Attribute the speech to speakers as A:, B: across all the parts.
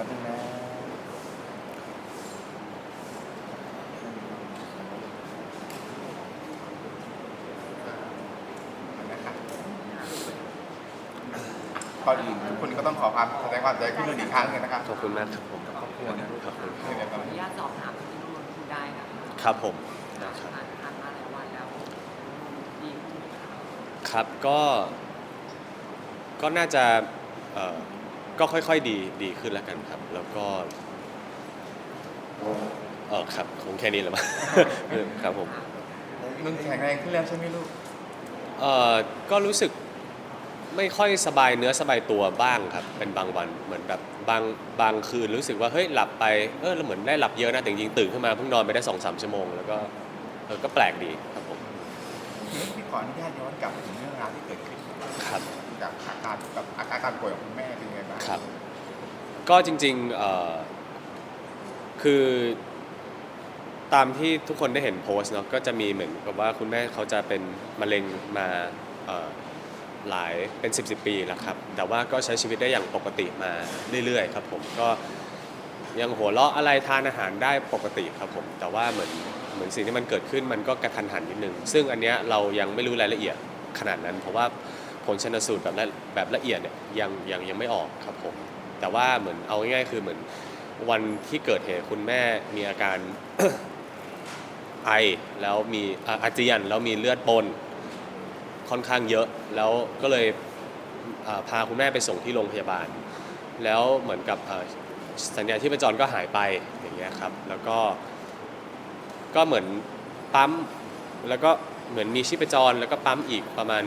A: แล้วเป็นแม่นะครับก่อนอื่นทุกคนก็ต้องขอความแสดงความใจขึ้นอีกครั้งหนึงนะครับ
B: ขอบคุณมากครับผม
A: ครอบครัวเนี่ย
B: ขอบคุณ
A: เป็นไง
C: ข
A: บ้า
C: องอนุญาตสอบถามที่น้องนนท์พูดได้ค่ะ
B: ครับผม
C: ผ่า
B: นะ
C: น
B: ครับ
C: ผ่านมาหลายวันแล้วดีขึ้นไหมคะ
B: ครับก็ก็น่าจะเอ่อ ก็ค่อยๆดีดีขึ้นแล้วกันครับ แล้วก็เออครับคงแค่นี้แหละมั้ง ครับผม
A: นุ่นแข็งแรงขึ้นแล้วใช่ไหมลูก
B: เอ่อก็รู้สึกไม่ค่อยสบายเนื้อสบายตัวบ้างครับ เป็นบางวันเหมือนแบบบางบางคืนรู้สึกว่าเฮ้ยหลับไปเออเราเหมือนได้หลับเยอะนะแต่จริงๆตื่นขึ้นมาเพิ่งนอนไปได้สองสามชั่วโมงแล้วก็เออก็แปลกดีครับผม
A: พี่ขออนุญาตย้อนกลับไปถึงเรื่องราวที่เกิดขึ้น
B: ครับ
A: กับอาการกับอาการการป่วยของคุณแม่เป็นยังไงบ้าง
B: ครับ ก็จริงๆเอ่อคือตามที่ทุกคนได้เห็นโพสต์เนาะก็จะมีเหมือนกับว่าคุณแม่เขาจะเป็นมะเร็งมาเอ่อหลายเป็น 10บสปีแล้วครับ แต่ว่าก็ใช้ชีวิตได้อย่างปกติมาเรื่อยๆ ครับผมก็ยังหัวเราะอะไรทานอาหารได้ปกติครับผม แต่ว่าเหมือนเหมือนสิ่งที่มันเกิดขึ้นมันก็กระทันหันนิดนึง ซึ่งอันเนี้ยเรายังไม่รู้รายละเอียดขนาดนั้น เพราะว่า ลชนสูตรแบบละแบบละเอียดเนี่ยยังยังยังไม่ออกครับผม แต่ว่าเหมือนเอาง่ายๆคือเหมือนวันที่เกิดเหตุคุณแม่มีอาการ ไอแล้วมีอ่าอาเจียนแล้วมีเลือดปนค่อนข้างเยอะ แล้วก็เลยอ่าพาคุณแม่ไปส่งที่โรงพยาบาล แล้วเหมือนกับอ่าสัญญาณที่ประจรก็หายไปอย่างเงี้ยครับ แล้วก็ก็เหมือนปั๊มแล้วก็เหมือนมีชีพจรแล้วก็ปั๊มอีกประมาณ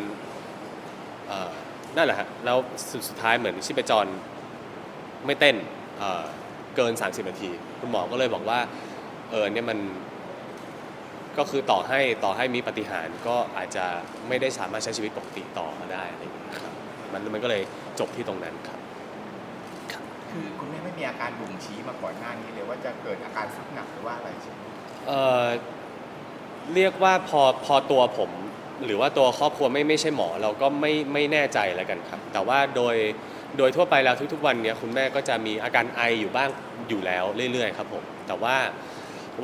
B: นั่นแหละฮะแล้วสุดสุดท้ายเหมือนชีพจรไม่เต้นเอ่อเกิน 30 นาที คุณหมอก็เลยบอกว่าเออเนี่ยมันก็คือต่อให้ต่อให้มีปฏิหารย์ก็อาจจะไม่ได้สามารถใช้ชีวิตปกติต่อได้อะไรอย่างเงี้ยครับมันมันก็เลยจบที่ตรงนั้นครับ
A: คือคุณแม่ไม่มีอาการบ่งชี้มาก่อนหน้านี้เลยว่าจะเกิดอาการสุดหนักหรือว่าอะไรใช่ไหม
B: เอ่อเรียกว่าพอพอตัวผม หรือว่าตัวครอบครัวไม่ไม่ใช่หมอเราก็ไม่ไม่แน่ใจแล้วกันครับ แต่ว่าโดยโดยทั่วไปแล้วทุกๆ วันเนี้ยคุณแม่ก็จะมีอาการไออยู่บ้างอยู่แล้วเรื่อยๆครับผมแต่ว่า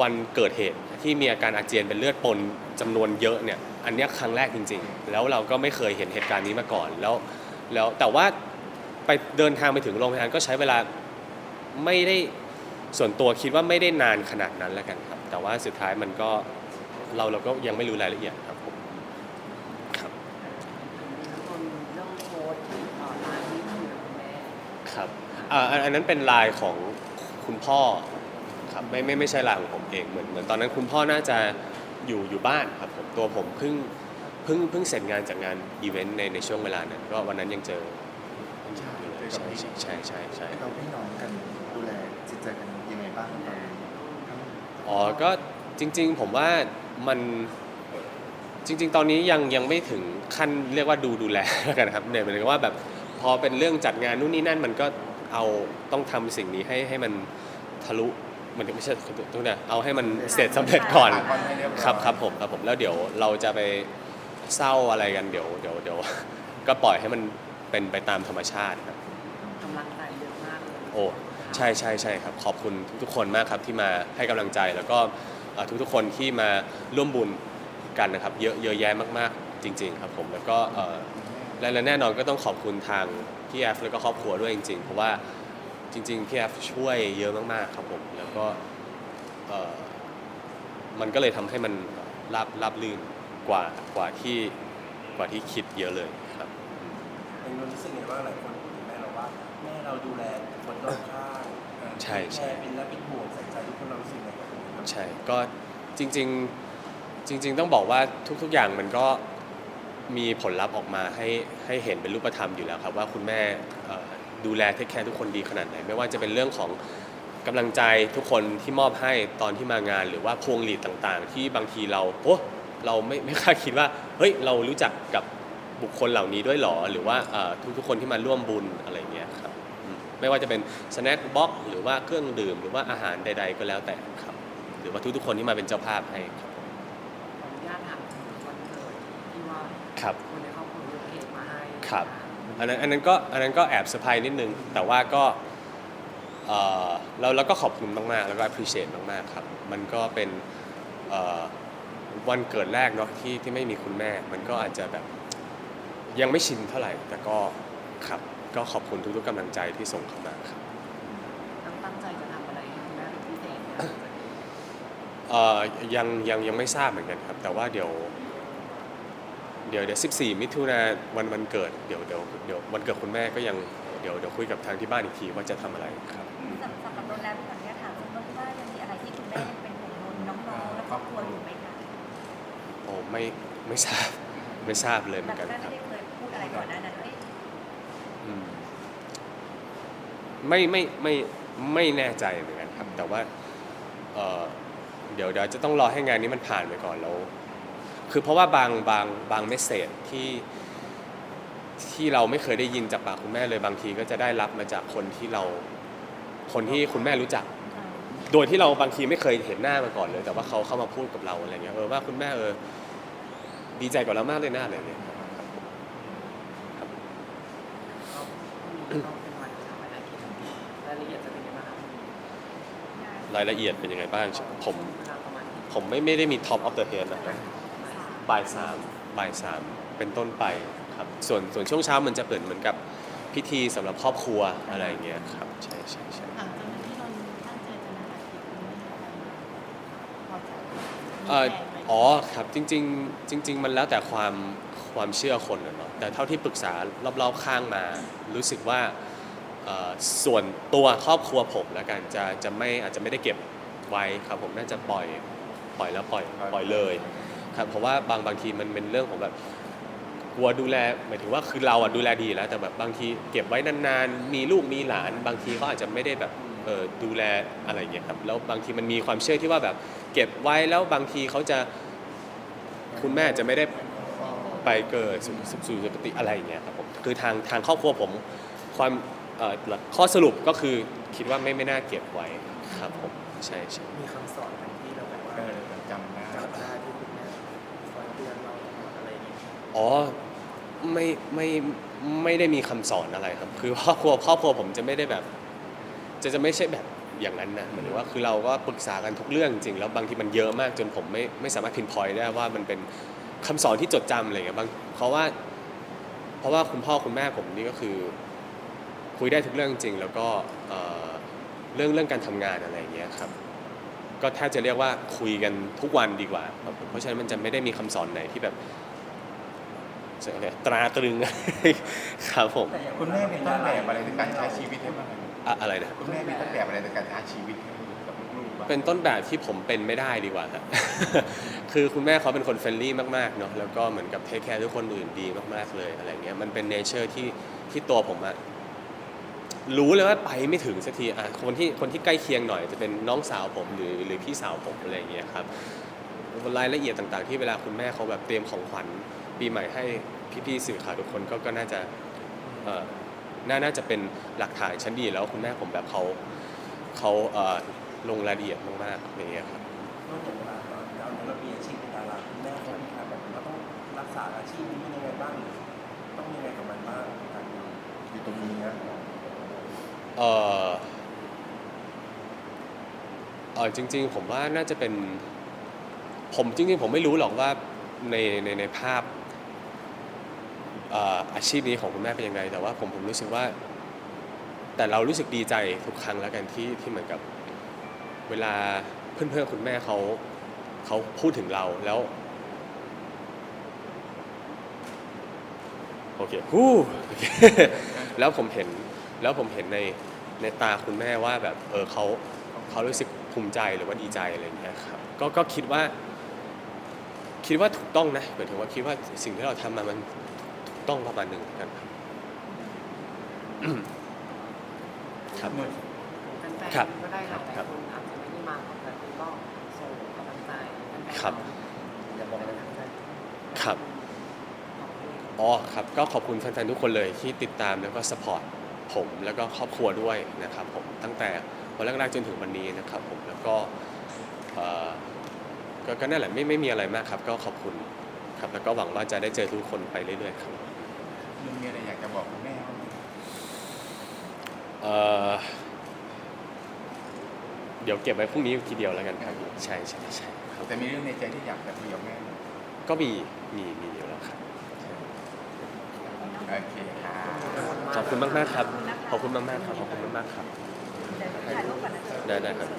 B: วันเกิดเหตุที่มีอาการอาเจียนเป็นเลือดปนจำนวนเยอะเนี่ยอันเนี้ยครั้งแรกจริง ๆ แล้วเราก็ไม่เคยเห็นเหตุการณ์นี้มาก่อนแล้วแล้วแต่ว่าไปเดินทางไปถึงโรงพยาบาลก็ใช้เวลาไม่ได้ส่วนตัวคิดว่าไม่ได้นานขนาดนั้นแล้วกันครับ แต่ว่าสุดท้ายมันก็เราเราก็ยังไม่รู้รายละเอียดครับผมครับ
C: น้องนนท์เรื่องโพสต์ที่ต่อไลน์ที่คุยกับคุณแม่
B: ครับอ่าอันอันนั้นเป็นไลายของคุณพ่อครับไม่ไม่ไม่ใช่ไลายของผมเองเหมือนเหมือนตอนนั้นคุณพ่อน่าจะอยู่อยู่บ้านครับผมตัวผมเพิ่งเพิ่งเพิ่งเสร็จงานจากงานอีเวนต์ในในช่วงเวลานั้นก็วันนั้นยังเจอใช่ใช่ใช่ใช่ใช่
D: เราพี่น้องกันดูแลจิตใจกันยังไงบ้างตอนนี้
B: อ๋อก็จริง ๆ ผมว่ามันจริง ๆ ตอนนี้ยังยังไม่ถึงขั้นเรียกว่าดูดูแลแล้วกันครับเนี่ยหมายถึงว่าแบบ พอเป็นเรื่องจัดงานนู่นนี่นั่นมันก็เอาต้องทำสิ่งนี้ให้ให้มันทะลุมันไม่ใช่ตรงนี้เอาให้มันเสร็จสำเร็จก่อน
A: ผ่าวันให้เรียบร้อย
B: ครับครับผมครับผมแล้วเดี๋ยวเราจะไปเศร้าอะไรกันเดี๋ยวเดี๋ยวเดี๋ยวก็ปล่อยให้มันเป็นไปตามธรรมชาติครับ
C: กำลังใจเยอะมากเลย
B: โอ้ใช่ใช่ใช่ครับ ขอบคุณทุกๆคนมากครับที่มาให้กำลังใจแล้วก็เอ่อทุกๆคนที่มาร่วมบุญกันนะครับ เยอะเยอะแยะมากๆ จริง ๆ ครับผมแล้วก็เอ่อ และและแน่นอนก็ต้องขอบคุณทางพี่แอฟแล้วก็ครอบครัวด้วยจริง ๆ เพราะว่าจริงๆพี่แอฟช่วยเยอะมากๆครับผมแล้วก็เอ่อมันก็เลยทำให้มันราบราบลื่นกว่ากว่าที่กว่าที่คิดเยอะเลยครับ
E: เองรู้สึกไงว่าหลายคนพูดถึงแม่เราว่าแม่เราดูแลคนรอบข้าง
B: ใช่ใช่
E: แม่เป็นและเป็นห่วงใส่ใจทุกคนเรารู้สึกไงกับตรงนี้ครับ
B: ใช่ก็จริง ๆ จริง ๆ ต้องบอกว่าทุก ๆอย่างมันก็ มีผลลัพธ์ออกมาให้ให้เห็นเป็นรูปธรรมอยู่แล้วครับ ว่าคุณแม่ดูแลเทคแคร์ทุกคนดีขนาดไหน ไม่ว่าจะเป็นเรื่องของกำลังใจทุกคนที่มอบให้ตอนที่มางาน หรือว่าพวงหลีดต่างๆ ที่บางทีเราโอ้เราไม่ไม่คาดคิดว่าเฮ้ยเรารู้จักกับบุคคลเหล่านี้ด้วยหรอ หรือว่าเอ่อทุกๆคนที่มาร่วมบุญอะไรเงี้ยครับไม่ว่าจะเป็นสแน็คบ็อกหรือว่าเครื่องดื่ม หรือว่าอาหารใด ๆ ก็แล้วแต่ครับ หรือว่าทุกๆคนที่มาเป็นเจ้าภาพให้ครับผม
C: ขออนุญาตถามถึงวันเกิด ที่ว่า
B: ครับ
C: คนในครอบครัวยกเค้กมาให้
B: ครับอันนั้นอันนั้นก็อันนั้นก็แอบเซอร์ไพรส์นิดนึง แต่ว่าก็เเอ่อเราเราก็ขอบคุณมากๆ แล้วก็ appreciate มากๆครับ มันก็เป็นเอ่อวันเกิดแรกเนาะที่ที่ไม่มีคุณแม่ มันก็อาจจะแบบยังไม่ชินเท่าไหร่ แต่ก็ครับก็ขอบคุณทุกๆกำลังใจที่ส่งเข้ามาครับ
C: ตั้งตั้งใจจะทำอะไรให้คุณแม่เป็นพิเศษไหม
B: เอ่อยังยังยังไม่ทราบเหมือนกันครับ แต่ว่าเดี๋ยว เดี๋ยวเดี๋ยว14 มิถุนาวันวันเกิดเดี๋ยวเดี๋ยวเดี๋ยววันเกิดคุณแม่ก็ยังเดี๋ยวเดี๋ยวคุยกับทางที่บ้านอีกทีว่าจะทำอะไรครับ
F: สำสำหรับโรงแรมขออนุญาตถามคุณนกว่ายังมีอะไรที่คุณแม่ยังเป็นห่วงนนน้องๆและครอบครัวอยู่ไหมคะ
B: โอ้ไม่ไม่ทราบไม่ทราบเลยเหมื
F: แต่
B: อนกัน
F: คุณแม่
B: ครับ
F: ไม่ได้เคยพูดอะไรก่อนหน้านั้นเอ้ย
B: อืมไม่ไม่ไม่ไม่แน่ใจเหมือนกันครับ แต่ว่าเอ่อเดี๋ยวเดี๋ยวจะต้องรอให้งานนี้มันผ่านไปก่อนแล้ว คือเพราะว่าบางบางบางเมสเซจที่ที่เราไม่เคยได้ยินจากปากคุณแม่เลยบางทีก็จะได้รับมาจากคนที่เราคนที่คุณแม่รู้จัก โดยที่เราบางทีไม่เคยเห็นหน้ามาก่อนเลย แต่ว่าเขาเข้ามาพูดกับเราอะไรเงี้ยเออว่าคุณแม่เออดีใจกับเรามากเลยนะอะไรเงี้ยครับ
C: ก็พรุ่งนี้ก็เป็นวันชาปนกิจรายละเอียดจะเป็นยังไงบ้างครับ
B: รายละเอียดเป็นยังไงบ้าง ผม
C: เวลาประมาณ
B: ผมไม่ไม่ได้มี top of the head นะ บ่ายสามบ่ายสามเป็นต้นไปครับส่วนส่วนช่วงเช้ามันจะเปิดเหมือนกับพิธีสำหรับครอบครัวอะไรอย่างเงี้ยครับใช่ใช่ใช่
G: หลังจากนั้นที่เราตั้งใจจะมาอาทิตย์นี้อะไรพอจะมี
B: เอ่อ
G: แผนไหม
B: อ๋อครับจริงๆจริง ๆ มันแล้วแต่ความความเชื่อคนอะเนาะแต่เท่าที่ปรึกษารอบๆข้างมา รู้สึกว่าเอ่อส่วนตัวครอบครัวผมแล้วกันจะจะไม่อาจจะไม่ได้เก็บไว้ครับผมน่าจะปล่อยปล่อยแล้วปล่อยปล่อยเลย ครับเพราะว่าบางบางทีมันเป็นเรื่องของแบบกลัวดูแลหมายถึงว่าคือเราอะดูแลดีแล้ว แต่แบบบางทีเก็บไว้นานๆ มีลูกมีหลาน บางทีเขาอาจจะไม่ได้แบบเออดูแลอะไรอย่างเงี้ยครับแล้วบางทีมันมีความเชื่อที่ว่าแบบ เก็บไว้แล้วบางทีเขาจะคุณแม่จะไม่ได้ไปเกิดสู่สู่สู่สุคติอะไรอย่างเงี้ยครับผมคือทางทางครอบครัวผมความเอ่อข้อสรุปก็คือคิดว่าไม่ไม่น่าเก็บไว้ครับผมใช่ใช่
D: มีคำสอน
A: อ๋อไม่
D: ไม่
B: ไม่ได้มีคำสอนอะไรครับ คือครอบครัวครอบครัวผมจะไม่ได้แบบ จะจะไม่ใช่แบบอย่างนั้นนะเหมายถึงว่าคือเราก็ปรึกษากันทุกเรื่องจริง แล้วบางทีมันเยอะมากจนผมไม่ไม่สามารถพินพอยได้ว่ามันเป็นคำสอนที่จดจำอะไรเงี้ยบางเพราะว่า เพราะว่าคุณพ่อคุณแม่ผมนี่ก็คือ คุยได้ทุกเรื่องจริง แล้วก็เรื่องเรื่องการทำงานอะไรเงี้ยครับ ก็แทบจะเรียกว่าคุยกันทุกวันดีกว่าครับผมเพราะฉะนั้นมันจะไม่ได้มีคำสอนไหนที่แบบ เรียกตราตรึง ครับผม
E: แต่อย่าง
A: คุณแม่มีต้นแบบอะไรในการใช้ชีวิตให้บ้างไหม
B: อะอะไรนะ
A: คุณแม่มีต้นแบบอะไรในการใช้ชีวิตให้กับลูกๆบ้าง
B: เป็นต้นแบบที่ผมเป็นไม่ได้ดีกว่าครับคือคุณแม่เขาเป็นคนเฟรนลี่มากๆเนาะ แล้วก็เหมือนกับเทคแคร์ทุกคนอื่นดีมากๆเลยอะไรเงี้ย มันเป็นเนเจอร์ที่ที่ตัวผมอะรู้เลยว่าไปไม่ถึงสักทีอะคนที่คนที่ใกล้เคียงหน่อยจะเป็นน้องสาวผมหรือหรือพี่สาวผมอะไรเงี้ยครับ รายละเอียดต่างๆ ที่เวลาคุณแม่เขาแบบเตรียมของขวัญ ปีใหม่ให้พี่ๆสื่อข่าวทุกคนก็ก็น่าจะเอ่อน่าน่าจะเป็นหลักฐานชั้นดีแล้วคุณแม่ผมแบบเขาเขาเอ่อลงรายละเอียดมากๆอะไรเงี้ยครับ
E: นอกจากเวลาเราเรามีอาชีพเป็นดาราคุณแม่เขามีการแบบเราต้องรักษาอาชีพนี้ยังไงบ้างหรือต้องยังไงกับมันบ้างการดู
A: อยู่ตรงนี้นะ
B: เออเออจริง ๆ ผมว่าน่าจะเป็น ผมจริงๆผมไม่รู้หรอกว่าในในในภาพเอาชีพนี้ของคุณแม่เป็นยังไง แต่ว่าผมผมรู้สึกว่า แต่เรารู้สึกดีใจทุกครั้งแล้วกันที่ที่เหมือนกับเวลาเพื่อนๆคุณแม่เขาเขาพูดถึงเราแล้วโอเคฮู้แล้วผมเห็นแล้วผมเห็นในในตาคุณแม่ว่าแบบเออเขาเขารู้สึกภูมิใจหรือว่าดีใจอะไรอย่างเงี้ยครับก็ก็คิดว่า คิดว่าถูกต้องนะหมายถึงว่าคิดว่าสิ่งที่เราทำมามันถ ต้องประมาณหนึ่งเหมือนกันครับอืมครับ
C: แฟน
B: ครับ
C: ๆก็ได้หลาย
B: ครับ
C: คนอาจจะไม่ได้มาแต่คุณก็ส่งกำลังใจแฟนๆ
B: ครับ
D: อย่าบอกอะไรทั้งใจ
B: ครับ
C: ขอบคุณ
B: อ๋อครับก็ขอบคุณแฟนๆทุกคนเลยที่ติดตามแล้วก็สปอร์ตผมแล้วก็ครอบครัวด้วยนะครับผมตั้งแต่วันแรกๆจนถึงวันนี้นะครับผมแล้วก็เอ่อก็ก็นั่นแหละไม่ไม่มีอะไรมากครับ ก็ขอบคุณครับแล้วก็หวังว่าจะได้เจอทุกคนไปเรื่อยๆครับ
A: ลุงมีอะไรอยากจะบอกคุณแม่บ้างไหม
B: เอ่อเดี๋ยวเก็บไว้พรุ่งนี้ทีเดียวแล้วกันครับใช่ใช่ใช่ครับ
A: แต่มีเรื่องในใจที่อยากจะคุยกับแม่
B: ก็มีมีมีอยู่แล้วครับ
A: โอเคค่ะ
B: ขอบคุณมากๆครับขอบคุณมากๆครับ ขอบคุณมากๆครับ
F: เดี๋ยวถ่ายรูปก่อนนะ
B: ได้ได้ครับ